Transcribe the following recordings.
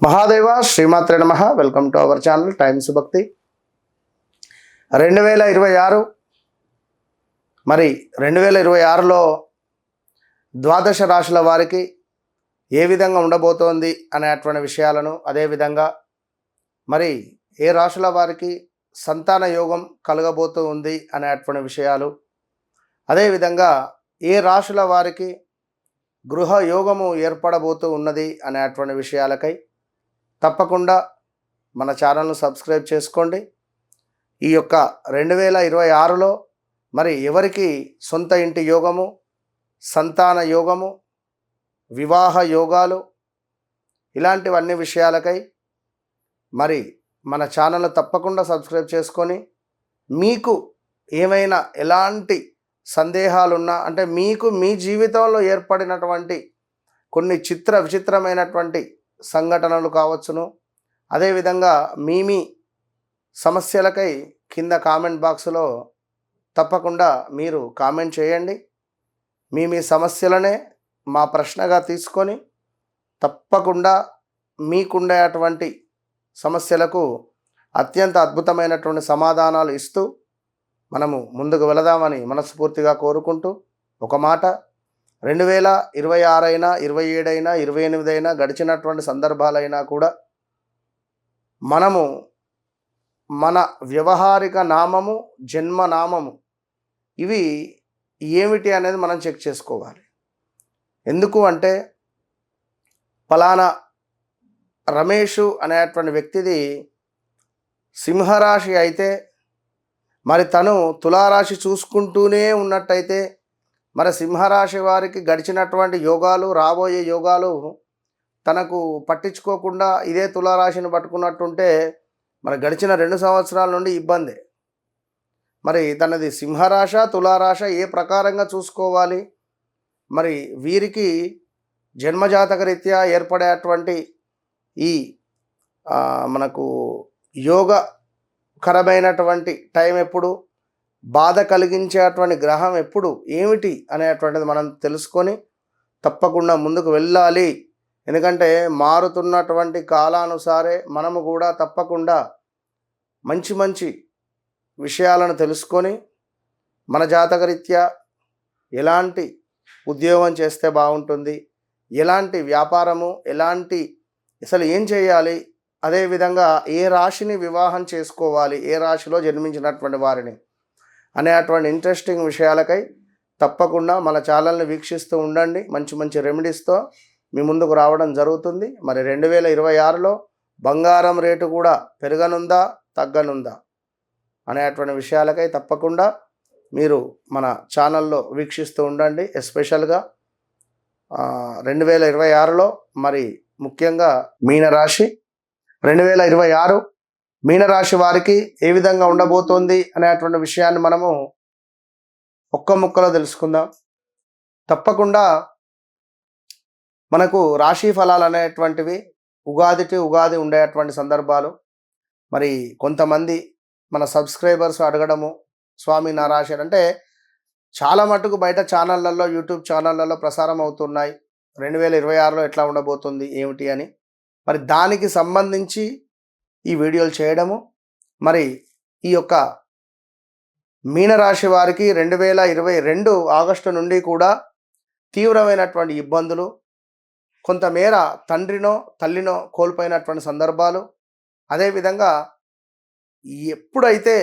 మహాదేవ శ్రీమాత్రే నమ. Welcome to our channel Times Bhakti రెండు వేల ఇరవై ఆరు మరి రెండు వేల ఇరవై ఆరులో ద్వాదశ రాశుల వారికి ఏ విధంగా ఉండబోతోంది అనేటువంటి విషయాలను అదేవిధంగా మరి ఏ రాశుల వారికి సంతాన యోగం కలగబోతూ ఉంది అనేటువంటి విషయాలు అదేవిధంగా ఏ రాశుల వారికి గృహ యోగము ఏర్పడబోతూ ఉన్నది అనేటువంటి విషయాలకై తప్పకుండా మన ఛానల్ను సబ్స్క్రైబ్ చేసుకోండి. ఈ యొక్క రెండు వేల ఇరవై ఆరులో మరి ఎవరికి సొంత ఇంటి యోగము సంతాన యోగము వివాహ యోగాలు ఇలాంటివన్నీ విషయాలకై మరి మన ఛానల్ తప్పకుండా సబ్స్క్రైబ్ చేసుకొని మీకు ఏమైనా ఎలాంటి సందేహాలున్నా అంటే మీకు మీ జీవితంలో ఏర్పడినటువంటి కొన్ని చిత్ర విచిత్రమైనటువంటి సంఘటనలు కావచ్చును. అదేవిధంగా మీ మీ సమస్యలకై కింద కామెంట్ బాక్స్లో తప్పకుండా మీరు కామెంట్ చేయండి. మీ మీ సమస్యలనే మా ప్రశ్నగా తీసుకొని తప్పకుండా మీకుండేటువంటి సమస్యలకు అత్యంత అద్భుతమైనటువంటి సమాధానాలు ఇస్తూ మనము ముందుకు వెళదామని మనస్ఫూర్తిగా కోరుకుంటూ ఒక మాట రెండు వేల ఇరవై ఆరైనా ఇరవై ఏడైనా ఇరవై ఎనిమిది అయినా గడిచినటువంటి సందర్భాలైనా కూడా మనము మన వ్యవహారిక నామము జన్మ నామము ఇవి ఏమిటి అనేది మనం చెక్ చేసుకోవాలి. ఎందుకు అంటే ఫలానా రమేషు అనేటువంటి వ్యక్తిది సింహరాశి అయితే మరి తను తులారాశి చూసుకుంటూనే ఉన్నట్టయితే మరి సింహరాశి వారికి గడిచినటువంటి యోగాలు రాబోయే యోగాలు తనకు పట్టించుకోకుండా ఇదే తులారాశిని పట్టుకున్నట్టుంటే మరి గడిచిన రెండు సంవత్సరాల నుండి ఇబ్బంది. మరి తనది సింహరాశ తులారాశ ఏ ప్రకారంగా చూసుకోవాలి? మరి వీరికి జన్మజాతక రీత్యా ఏర్పడేటువంటి ఈ మనకు యోగకరమైనటువంటి టైం ఎప్పుడు? బాధ కలిగించేటువంటి గ్రహం ఎప్పుడు ఏమిటి అనేటువంటిది మనం తెలుసుకొని తప్పకుండా ముందుకు వెళ్ళాలి. ఎందుకంటే మారుతున్నటువంటి కాలానుసారే మనము కూడా తప్పకుండా మంచి మంచి విషయాలను తెలుసుకొని మన జాతకరీత్యా ఎలాంటి ఉద్యోగం చేస్తే బాగుంటుంది ఎలాంటి వ్యాపారము ఎలాంటి అసలు ఏం చేయాలి అదేవిధంగా ఏ రాశిని వివాహం చేసుకోవాలి ఏ రాశిలో జన్మించినటువంటి వారిని. అనేటువంటి ఇంట్రెస్టింగ్ విషయాలకై తప్పకుండా మన ఛానల్ని వీక్షిస్తూ ఉండండి. మంచి మంచి రెమెడీస్తో మీ ముందుకు రావడం జరుగుతుంది. మరి రెండు వేల ఇరవై ఆరులో బంగారం రేటు కూడా పెరగనుందా తగ్గనుందా అనేటువంటి విషయాలకై తప్పకుండా మీరు మన ఛానల్లో వీక్షిస్తూ ఉండండి. ఎస్పెషల్గా రెండు వేల ఇరవై ఆరులో మరి ముఖ్యంగా మీనరాశి. రెండు వేల ఇరవై ఆరు మీనరాశి వారికి ఏ విధంగా ఉండబోతోంది అనేటువంటి విషయాన్ని మనము ఒక్క ముక్కలో తెలుసుకుందాం. తప్పకుండా మనకు రాశి ఫలాలు అనేటువంటివి ఉగాదికి ఉగాది ఉండేటువంటి సందర్భాలు. మరి కొంతమంది మన సబ్స్క్రైబర్స్ అడగడము స్వామి నా రాశి అంటే చాలా మటుకు బయట ఛానళ్ళల్లో యూట్యూబ్ ఛానళ్ళల్లో ప్రసారం అవుతున్నాయి. రెండు వేల ఇరవై ఆరులో ఎట్లా ఉండబోతుంది ఏమిటి అని. మరి దానికి సంబంధించి ఈ వీడియోలు చేయడము. మరి ఈ యొక్క మీనరాశి వారికి రెండు వేల ఇరవై రెండు ఆగస్టు నుండి కూడా తీవ్రమైనటువంటి ఇబ్బందులు కొంతమేర తండ్రినో తల్లినో కోల్పోయినటువంటి సందర్భాలు. అదేవిధంగా ఎప్పుడైతే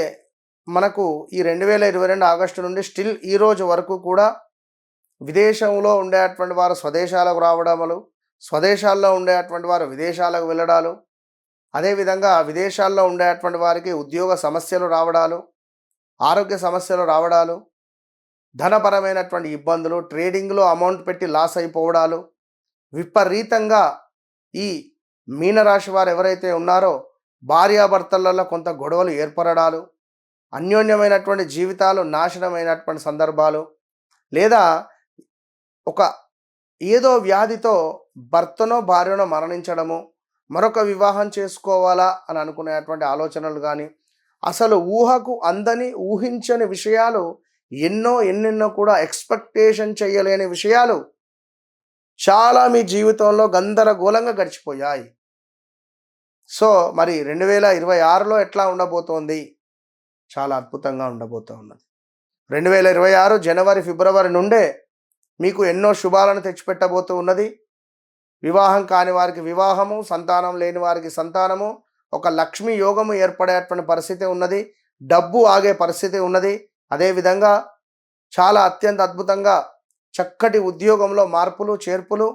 మనకు ఈ రెండు వేల ఇరవై రెండు ఆగస్టు నుండి స్టిల్ ఈ రోజు వరకు కూడా విదేశంలో ఉండేటువంటి వారు స్వదేశాలకు రావడములు స్వదేశాల్లో ఉండేటువంటి వారు విదేశాలకు వెళ్ళడాలు అదేవిధంగా విదేశాల్లో ఉండేటువంటి వారికి ఉద్యోగ సమస్యలు రావడాలు ఆరోగ్య సమస్యలు రావడాలు ధనపరమైనటువంటి ఇబ్బందులు ట్రేడింగ్లో అమౌంట్ పెట్టి లాస్ అయిపోవడాలు విపరీతంగా ఈ మీనరాశి వారు ఎవరైతే ఉన్నారో భార్యాభర్తలలో కొంత గొడవలు ఏర్పడడాలు అన్యోన్యమైనటువంటి జీవితాలు నాశనమైనటువంటి సందర్భాలు లేదా ఒక ఏదో వ్యాధితో భర్తనో భార్యనో మరణించడము మరొక వివాహం చేసుకోవాలా అని అనుకునేటువంటి ఆలోచనలు కానీ అసలు ఊహకు అందని ఊహించని విషయాలు ఎన్నో ఎన్నెన్నో కూడా ఎక్స్పెక్టేషన్ చేయలేని విషయాలు చాలా మీ జీవితంలో గందరగోళంగా గడిచిపోయాయి. సో మరి రెండు వేల ఇరవై ఆరులో ఎట్లా ఉండబోతోంది? చాలా అద్భుతంగా ఉండబోతూ ఉన్నది. రెండు వేల ఇరవై ఆరు జనవరి ఫిబ్రవరి నుండే మీకు ఎన్నో శుభాలను తెచ్చిపెట్టబోతూ ఉన్నది. వివాహం కాని వారికి వివాహము సంతానం లేని వారికి సంతానము ఒక లక్ష్మీ యోగము ఏర్పడేటువంటి పరిస్థితి ఉన్నది డబ్బు ఆగే పరిస్థితి ఉన్నది. అదేవిధంగా చాలా అత్యంత అద్భుతంగా చక్కటి ఉద్యోగంలో మార్పులు చేర్పులు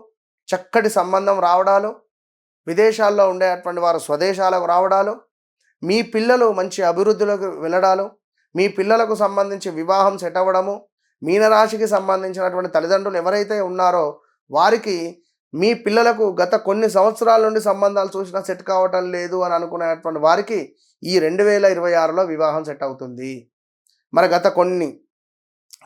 చక్కటి సంబంధం రావడాలు విదేశాల్లో ఉండేటువంటి వారు స్వదేశాలకు రావడాలు మీ పిల్లలు మంచి అభివృద్ధిలోకి వెళ్ళడాలు మీ పిల్లలకు సంబంధించి వివాహం సెట్ అవ్వడము మీనరాశికి సంబంధించినటువంటి తల్లిదండ్రులు ఎవరైతే ఉన్నారో వారికి మీ పిల్లలకు గత కొన్ని సంవత్సరాల నుండి సంబంధాలు చూసినా సెట్ కావటం లేదు అని అనుకునేటువంటి వారికి ఈ రెండు వేల ఇరవై ఆరులో వివాహం సెట్ అవుతుంది. మరి గత కొన్ని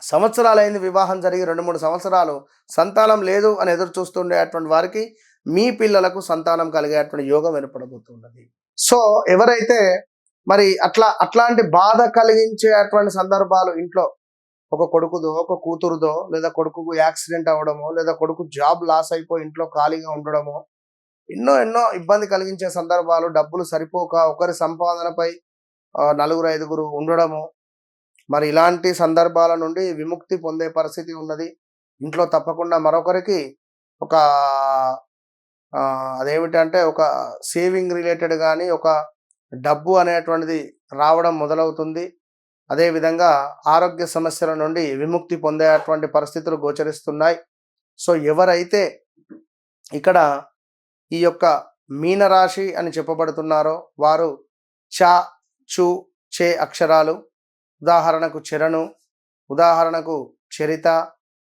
సంవత్సరాలైంది వివాహం జరిగి రెండు మూడు సంవత్సరాలు సంతానం లేదు అని ఎదురు చూస్తుండేటువంటి వారికి మీ పిల్లలకు సంతానం కలిగేటువంటి యోగం ఏర్పడబోతున్నది. సో ఎవరైతే మరి అట్లా అట్లాంటి బాధ కలిగించేటువంటి సందర్భాలు ఇంట్లో ఒక కొడుకుదో ఒక కూతురుదో లేదా కొడుకుకు యాక్సిడెంట్ అవ్వడమో లేదా కొడుకు జాబ్ లాస్ అయిపోయి ఇంట్లో ఖాళీగా ఉండడమో ఎన్నో ఎన్నో ఇబ్బంది కలిగించే సందర్భాలు డబ్బులు సరిపోక ఒకరి సంపాదనపై నలుగురు ఐదుగురు ఉండడము మరి ఇలాంటి సందర్భాల నుండి విముక్తి పొందే పరిస్థితి ఉన్నది. ఇంట్లో తప్పకుండా మరొకరికి ఒక అదేమిటంటే ఒక సేవింగ్ రిలేటెడ్ కానీ ఒక డబ్బు అనేటువంటిది రావడం మొదలవుతుంది. అదేవిధంగా ఆరోగ్య సమస్యల నుండి విముక్తి పొందేటువంటి పరిస్థితులు గోచరిస్తున్నాయి. సో ఎవరైతే ఇక్కడ ఈ యొక్క మీనరాశి అని చెప్పబడుతున్నారో వారు చ చు చే అక్షరాలు. ఉదాహరణకు చరణు ఉదాహరణకు చరిత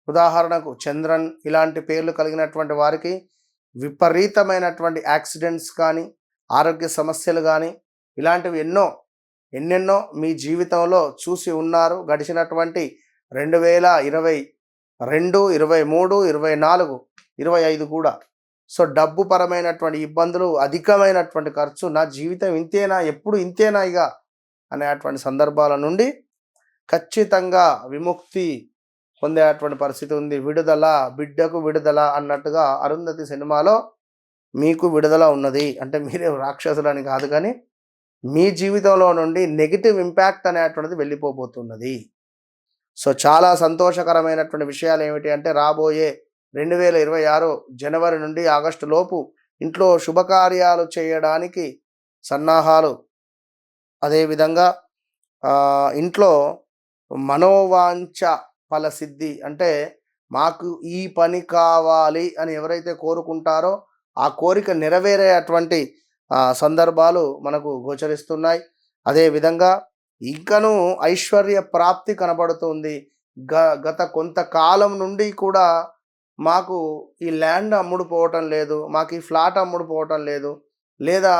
ఉదాహరణకు చంద్రన్ ఇలాంటి పేర్లు కలిగినటువంటి వారికి విపరీతమైనటువంటి యాక్సిడెంట్స్ కానీ ఆరోగ్య సమస్యలు కానీ ఇలాంటివి ఎన్నో ఎన్నెన్నో మీ జీవితంలో చూసి ఉన్నారు. గడిచినటువంటి రెండు వేల ఇరవై రెండు ఇరవై మూడు ఇరవై నాలుగు ఇరవై ఐదు కూడా. సో డబ్బు పరమైనటువంటి ఇబ్బందులు అధికమైనటువంటి ఖర్చు నా జీవితం ఇంతేనా ఎప్పుడు ఇంతేనా ఇక? అనేటువంటి సందర్భాల నుండి ఖచ్చితంగా విముక్తి పొందేటువంటి పరిస్థితి ఉంది. విడుదల బిడ్డకు విడుదల అన్నట్టుగా అరుంధతి సినిమాలో మీకు విడుదల ఉన్నది. అంటే మీరే రాక్షసులని కాదు కానీ మీ జీవితంలో నుండి నెగిటివ్ ఇంపాక్ట్ అనేటువంటిది వెళ్ళిపోబోతున్నది. సో చాలా సంతోషకరమైనటువంటి విషయాలు ఏమిటి అంటే రాబోయే రెండు వేల ఇరవై ఆరు జనవరి నుండి ఆగస్టు లోపు ఇంట్లో శుభకార్యాలు చేయడానికి సన్నాహాలు. అదేవిధంగా ఇంట్లో మనోవాంఛ ఫలసిద్ధి అంటే మాకు ఈ పని కావాలి అని ఎవరైతే కోరుకుంటారో ఆ కోరిక నెరవేరేటువంటి అటువంటి సందర్భాలు మనకు గోచరిస్తున్నాయి. అదేవిధంగా ఇంకనూ ఐశ్వర్య ప్రాప్తి కనబడుతుంది. గ గత కొంతకాలం నుండి కూడా మాకు ఈ ల్యాండ్ అమ్ముడు పోవటం లేదు మాకు ఈ ఫ్లాట్ అమ్ముడు పోవటం లేదు లేదా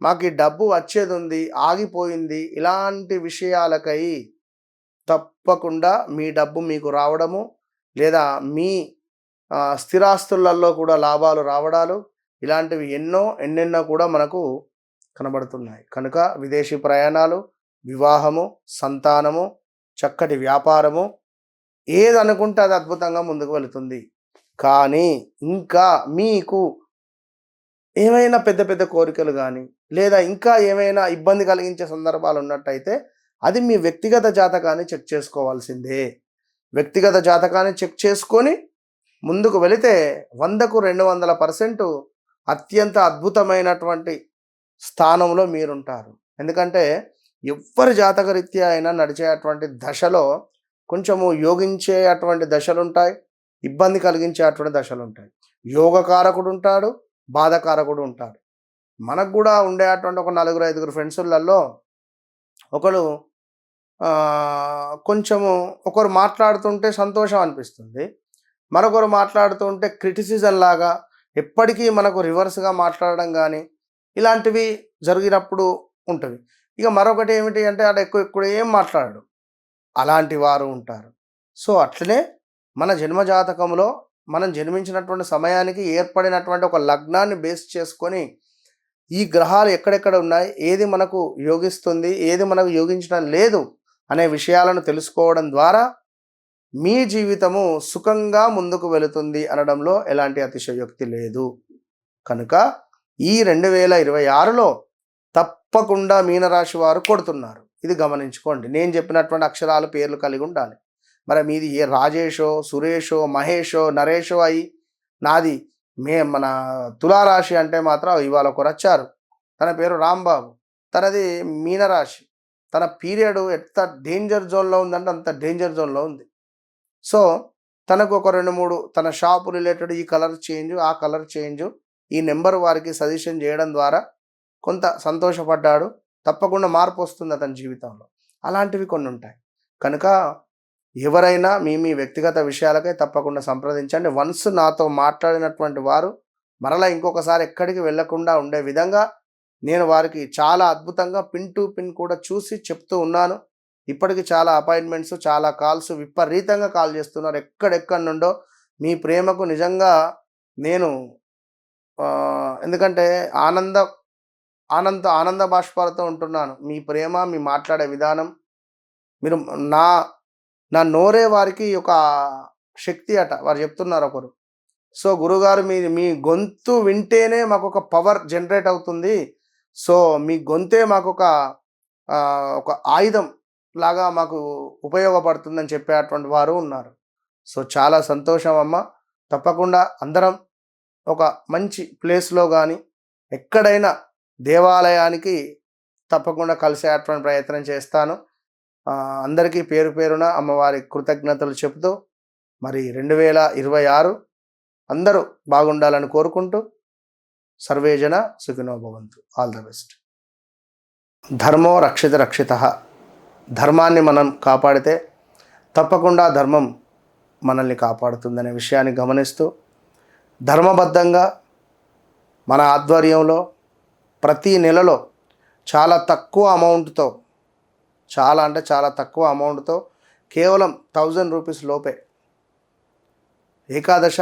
మాకు ఈ డబ్బు వచ్చేది ఉంది ఆగిపోయింది ఇలాంటి విషయాలకై తప్పకుండా మీ డబ్బు మీకు రావడము లేదా మీ స్థిరాస్తులలో కూడా లాభాలు రావడాలు ఇలాంటివి ఎన్నో ఎన్నెన్నో కూడా మనకు కనబడుతున్నాయి. కనుక విదేశీ ప్రయాణాలు వివాహము సంతానము చక్కటి వ్యాపారము ఏది అనుకుంటే అది అద్భుతంగా ముందుకు వెళుతుంది. కానీ ఇంకా మీకు ఏమైనా పెద్ద పెద్ద కోరికలు కానీ లేదా ఇంకా ఏమైనా ఇబ్బంది కలిగించే సందర్భాలు ఉన్నట్టయితే అది మీ వ్యక్తిగత జాతకాన్ని చెక్ చేసుకోవాల్సిందే. వ్యక్తిగత జాతకాన్ని చెక్ చేసుకొని ముందుకు వెళితే వందకు రెండు వందల పర్సెంట్ అత్యంత అద్భుతమైనటువంటి స్థానంలో మీరుంటారు. ఎందుకంటే ఎవ్వరి జాతకరీత్యా అయినా నడిచేటువంటి దశలో కొంచెము యోగించే అటువంటి దశలు ఉంటాయి ఇబ్బంది కలిగించే అటువంటి దశలు ఉంటాయి యోగకారకుడు ఉంటాడు బాధకారకుడు ఉంటాడు మనకు కూడా ఉండే అటువంటి ఒక నలుగురు ఐదుగురు ఫ్రెండ్సులలో ఒకరు కొంచెము ఒకరు మాట్లాడుతుంటే సంతోషం అనిపిస్తుంది. మరొకరు మాట్లాడుతుంటే క్రిటిసిజం లాగా ఎప్పటికీ మనకు రివర్స్గా మాట్లాడడం కానీ ఇలాంటివి జరిగినప్పుడు ఉంటుంది. ఇక మరొకటి ఏమిటి అంటే ఆడ ఎక్కువ ఎక్కువ ఏం మాట్లాడడు. అలాంటి వారు ఉంటారు. సో అట్లనే మన జన్మ జాతకంలో మనం జన్మించినటువంటి సమయానికి ఏర్పడినటువంటి ఒక లగ్నాన్ని బేస్ చేసుకొని ఈ గ్రహాలు ఎక్కడెక్కడ ఉన్నాయి ఏది మనకు యోగిస్తుంది ఏది మనకు యోగించడం లేదు అనే విషయాలను తెలుసుకోవడం ద్వారా మీ జీవితము సుఖంగా ముందుకు వెళుతుంది అనడంలో ఎలాంటి అతిశయోక్తి లేదు. కనుక ఈ రెండు వేల ఇరవై ఆరులో తప్పకుండా మీనరాశి వారు కొడుతున్నారు. ఇది గమనించుకోండి. నేను చెప్పినటువంటి అక్షరాలు పేర్లు కలిగి ఉండాలి. మరి మీది ఏ రాజేషో సురేషో మహేషో నరేషో అయి నాది మే మన తులారాశి అంటే మాత్రం ఇవాళ ఒకరు వచ్చారు తన పేరు రాంబాబు. తనది మీనరాశి. తన పీరియడ్ ఎంత డేంజర్ జోన్లో ఉందంటే అంత డేంజర్ జోన్లో ఉంది. సో తనకు ఒక రెండు మూడు తన షాప్ రిలేటెడ్ ఈ కలర్ చేంజ్ ఆ కలర్ చేంజ్ ఈ నెంబర్ వారికి సజెషన్ చేయడం ద్వారా కొంత సంతోషపడ్డాడు. తప్పకుండా మార్పు వస్తుంది అతని జీవితంలో. అలాంటివి కొన్ని ఉంటాయి కనుక ఎవరైనా మీ మీ వ్యక్తిగత విషయాలకై తప్పకుండా సంప్రదించండి. వన్స్ నాతో మాట్లాడినటువంటి వారు మరలా ఇంకొకసారి ఎక్కడికి వెళ్ళకుండా ఉండే విధంగా నేను వారికి చాలా అద్భుతంగా పిన్ టు పిన్ కూడా చూసి చెప్తూ ఉన్నాను. ఇప్పటికి చాలా అపాయింట్మెంట్స్ చాలా కాల్స్ విపరీతంగా కాల్ చేస్తున్నారు. ఎక్కడెక్కడి నుండో మీ ప్రేమకు నిజంగా నేను ఎందుకంటే ఆనంద ఆనంద ఆనంద బాష్పాలతో ఉంటున్నాను. మీ ప్రేమ మీ మాట్లాడే విధానం మీరు నా నా నోరే వారికి ఒక శక్తి అట. వారు చెప్తున్నారు ఒకరు. సో గురుగారు మీ మీ గొంతు వింటేనే మాకు ఒక పవర్ జనరేట్ అవుతుంది. సో మీ గొంతే మాకు ఒక ఒక ఆయుధం. లాగా మాకు ఉపయోగపడుతుందని చెప్పేటువంటి వారు ఉన్నారు. సో చాలా సంతోషం అమ్మ. తప్పకుండా అందరం ఒక మంచి ప్లేస్లో కానీ ఎక్కడైనా దేవాలయానికి తప్పకుండా కలిసేటువంటి ప్రయత్నం చేస్తాను. అందరికీ పేరు పేరున అమ్మవారి కృతజ్ఞతలు చెబుతూ మరి రెండు వేల ఇరవై ఆరు అందరూ బాగుండాలని కోరుకుంటూ సర్వేజన సుఖినో భవంతు. All the best. ధర్మో రక్షిత రక్షిత. ధర్మాన్ని మనం కాపాడితే తప్పకుండా ధర్మం మనల్ని కాపాడుతుందనే విషయాన్ని గమనిస్తూ ధర్మబద్ధంగా మన ఆధ్వర్యంలో ప్రతి నెలలో చాలా తక్కువ అమౌంట్తో చాలా అంటే చాలా తక్కువ అమౌంట్తో కేవలం థౌజండ్ రూపీస్ లోపే ఏకాదశ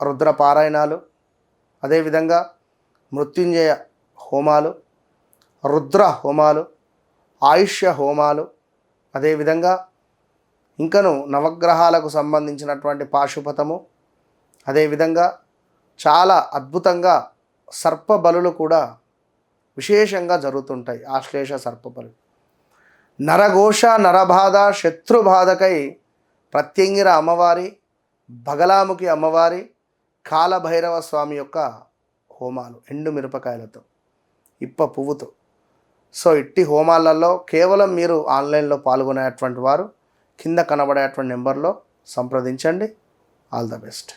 రుద్ర పారాయణాలు అదేవిధంగా మృత్యుంజయ హోమాలు రుద్ర హోమాలు ఆయుష్య హోమాలు అదేవిధంగా ఇంకను నవగ్రహాలకు సంబంధించినటువంటి పాశుపతము అదేవిధంగా చాలా అద్భుతంగా సర్ప బలులు కూడా విశేషంగా జరుగుతుంటాయి ఆశ్లేష సర్ప బలు నరఘోష నరబాధ శత్రుబాధకై ప్రత్యంగిర అమ్మవారి బగలాముఖి అమ్మవారి కాలభైరవ స్వామి యొక్క హోమాలు ఎండు మిరపకాయలతో ఇప్ప పువ్వుతో. సో ఇట్టి హోమాలలో కేవలం మీరు ఆన్లైన్లో పాల్గొనేటువంటి వారు కింద కనబడేటువంటి నెంబర్లో సంప్రదించండి. All the best